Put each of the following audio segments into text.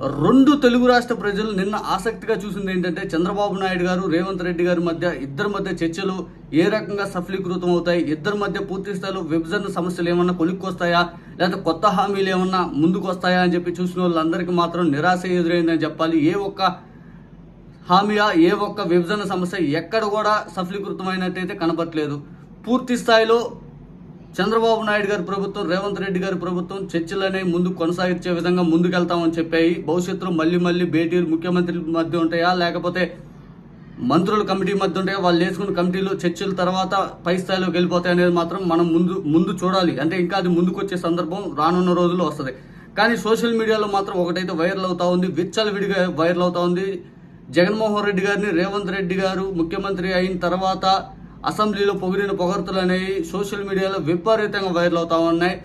రెండు తెలుగు రాష్ట్ర ప్రజలు నిన్న ఆసక్తిగా చూసింది ఏంటంటే చంద్రబాబు నాయుడు గారు రేవంత్ రెడ్డి గారి మధ్య ఇద్దరి మధ్య చర్చలు ఏ రకంగా సఫలీకృతం అవుతాయి? ఇద్దరి మధ్య పూర్తి స్థాయిలో విభజన సమస్యలు ఏమన్నా కొలిక్కొస్తాయా లేదా కొత్త హామీలు ఏమన్నా ముందుకు వస్తాయా అని చెప్పి చూసిన వాళ్ళందరికీ మాత్రం నిరాశ ఎదురైందని చెప్పాలి. ఏ ఒక్క హామీయా ఏ ఒక్క విభజన సమస్య ఎక్కడ కూడా సఫలీకృతమైనట్టయితే కనపట్లేదు పూర్తి స్థాయిలో చంద్రబాబు నాయుడు గారి ప్రభుత్వం రేవంత్ రెడ్డి గారి ప్రభుత్వం చర్చలనే ముందు కొనసాగించే విధంగా ముందుకెళ్తామని చెప్పాయి. భవిష్యత్తులో మళ్ళీ మళ్ళీ భేటీలు ముఖ్యమంత్రి మధ్య ఉంటాయా? లేకపోతే మంత్రుల కమిటీ మధ్య ఉంటాయా? వాళ్ళు వేసుకున్న కమిటీలు చర్చల తర్వాత పై స్థాయిలోకి వెళ్ళిపోతాయి అనేది మాత్రం మనం ముందు ముందు చూడాలి. అంటే ఇంకా అది ముందుకు వచ్చే సందర్భం రానున్న రోజుల్లో వస్తుంది. కానీ సోషల్ మీడియాలో మాత్రం ఒకటైతే వైరల్ అవుతా ఉంది. విచ్చలవిడిగా వైరల్ అవుతా ఉంది. జగన్మోహన్ రెడ్డి గారిని రేవంత్ రెడ్డి గారు ముఖ్యమంత్రి అయిన తర్వాత అసెంబ్లీలో పొగిడిన పొగడ్తలు అనేవి సోషల్ మీడియాలో విపరీతంగా వైరల్ అవుతా ఉన్నాయి.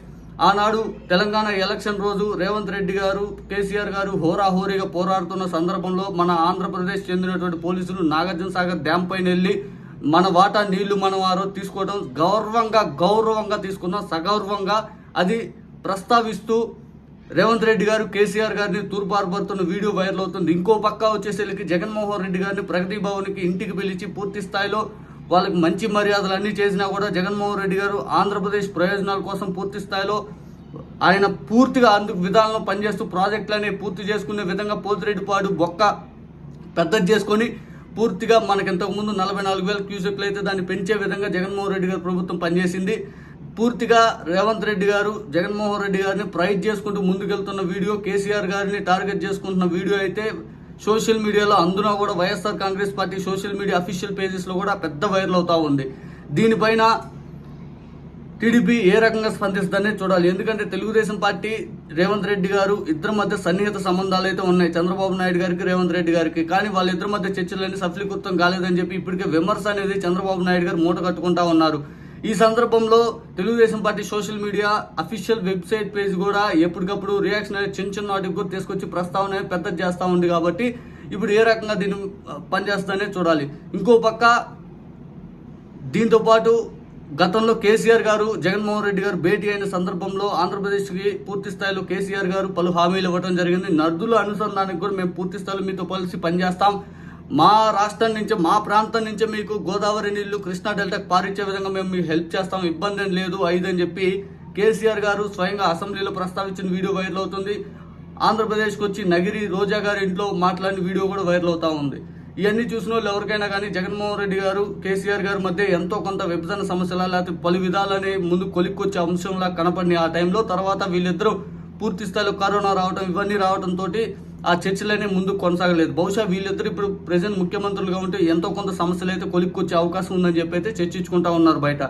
ఆనాడు తెలంగాణ ఎలక్షన్ రోజు రేవంత్ రెడ్డి గారు కేసీఆర్ గారు హోరాహోరీగా పోరాడుతున్న సందర్భంలో మన ఆంధ్రప్రదేశ్ చెందినటువంటి పోలీసులు నాగార్జున సాగర్ డ్యామ్ పైన వెళ్ళి మన వాటా నీళ్ళు మనం వారు తీసుకోవడం గౌరవంగా గౌరవంగా తీసుకున్నాం సగౌరవంగా అది ప్రస్తావిస్తూ రేవంత్ రెడ్డి గారు కేసీఆర్ గారిని తూర్పారపడుతున్న వీడియో వైరల్ అవుతుంది. ఇంకో పక్క వచ్చేసరికి జగన్మోహన్ రెడ్డి గారిని ప్రగతి భవన్కి ఇంటికి పిలిచి పూర్తి స్థాయిలో వాళ్ళకి మంచి మర్యాదలు అన్నీ చేసినా కూడా జగన్మోహన్ రెడ్డి గారు ఆంధ్రప్రదేశ్ ప్రయోజనాల కోసం పూర్తి స్థాయిలో ఆయన పూర్తిగా అందుకు విధానంలో పనిచేస్తూ ప్రాజెక్టులని పూర్తి చేసుకునే విధంగా పోతిరెడ్డిపాడు బొక్క పెద్దది చేసుకొని పూర్తిగా మనకి ఇంతకుముందు నలభై నాలుగు వేల క్యూసెక్లు అయితే దాన్ని పెంచే విధంగా జగన్మోహన్ రెడ్డి గారు ప్రభుత్వం పనిచేసింది. పూర్తిగా రేవంత్ రెడ్డి గారు జగన్మోహన్ రెడ్డి గారిని ప్రైజ్ చేసుకుంటూ ముందుకెళ్తున్న వీడియో కేసీఆర్ గారిని టార్గెట్ చేసుకుంటున్న వీడియో అయితే సోషల్ మీడియాలో అందున కూడా YSR congress party social media official పేజెస్లో కూడా పెద్ద వైరల్ అవుతూ ఉంది. దీనిపైన టీడీపీ ఏ రకంగా స్పందిస్తుందనే చూడాలి. ఎందుకంటే తెలుగుదేశం పార్టీ రేవంత్ రెడ్డి గారు ఇద్దరి మధ్య సన్నిహిత సంబంధాలు అయితే ఉన్నాయి. చంద్రబాబు నాయుడు గారికి రేవంత్ రెడ్డి గారికి. కానీ వాళ్ళిద్దరి మధ్య చర్చలన్నీ సఫలీకృతం కాలేదని చెప్పి ఇప్పటికే విమర్శ అనేది చంద్రబాబు నాయుడు గారు మూట కట్టుకుంటా ఉన్నారు. ఈ సందర్భంలో Telugu Desam party social media official website page కూడా ఎప్పటికప్పుడు రియాక్షన్ అనేది చిన్న చిన్న వాటికి కూడా తీసుకొచ్చి ప్రస్తావన పెద్ద పెద్దది చేస్తూ ఉంది కాబట్టి ఇప్పుడు ఏ రకంగా దీన్ని ఆ, పనిచేస్తుందనే చూడాలి. ఇంకో పక్క దీంతో పాటు గతంలో కేసీఆర్ గారు జగన్మోహన్ రెడ్డి గారు భేటీ అయిన సందర్భంలో ఆంధ్రప్రదేశ్కి పూర్తి స్థాయిలో కేసీఆర్ గారు పలు హామీలు ఇవ్వడం జరిగింది. నర్దుల అనుసంధానానికి కూడా మేము పూర్తి స్థాయిలో మీతో కలిసి పనిచేస్తాం. మా రాష్ట్రం నుంచి మా ప్రాంతం నుంచి మీకు గోదావరి నీళ్ళు కృష్ణా డెల్టాకు పారించే విధంగా మేము మీకు హెల్ప్ చేస్తాం. ఇబ్బంది ఏం లేదు అని చెప్పి కేసీఆర్ గారు స్వయంగా అసెంబ్లీలో ప్రస్తావించిన వీడియో వైరల్ అవుతుంది. ఆంధ్రప్రదేశ్కి వచ్చి నగిరి రోజా గారి ఇంట్లో మాట్లాడిన వీడియో కూడా వైరల్ అవుతా ఉంది. ఇవన్నీ చూసిన వాళ్ళు ఎవరికైనా కానీ జగన్మోహన్ రెడ్డి గారు కేసీఆర్ గారి మధ్య ఎంతో కొంత విభజన సమస్యల లేకపోతే పలు విధాలని ముందు కొలిక్కొచ్చే అంశంలా కనపడిన ఆ టైంలో తర్వాత వీళ్ళిద్దరూ పూర్తి స్థాయిలో కరోనా రావడం ఇవన్నీ రావడంతో ఆ చర్చలనే ముందు కొనసాగలేదు. బహుశా వీళ్ళిద్దరు ఇప్పుడు ప్రజెంట్ ముఖ్యమంత్రులుగా ఉంటే ఎంతో కొంత సమస్యలు అయితే కొలిక్కొచ్చే అవకాశం ఉందని చెప్పి అయితే చర్చించుకుంటా ఉన్నారు బయట.